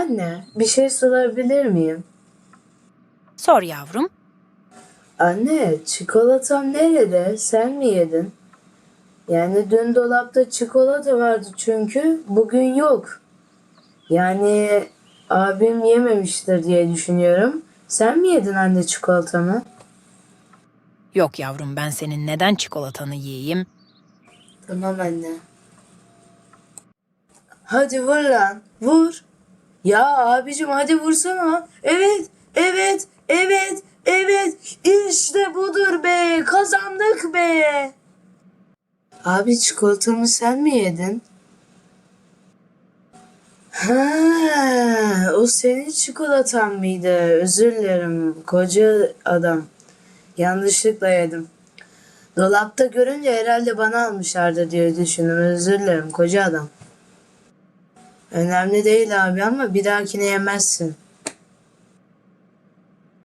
Anne, bir şey sorabilir miyim? Sor yavrum. Anne, çikolatam nerede? Sen mi yedin? Yani dün dolapta çikolata vardı çünkü bugün yok. Yani abim yememiştir diye düşünüyorum. Sen mi yedin anne çikolatamı? Yok yavrum ben senin neden çikolatanı yiyeyim? Tamam anne. Hadi vur lan. Vur. Ya abicim hadi vursana. Evet, evet, evet, evet. İşte budur be. Kazandık be. Abi çikolatamı sen mi yedin? Ha, o senin çikolatan mıydı? Özür dilerim koca adam. Yanlışlıkla yedim. Dolapta görünce herhalde bana almışlardı diye düşündüm. Özür dilerim koca adam. Önemli değil abi ama bir dahakine yemezsin.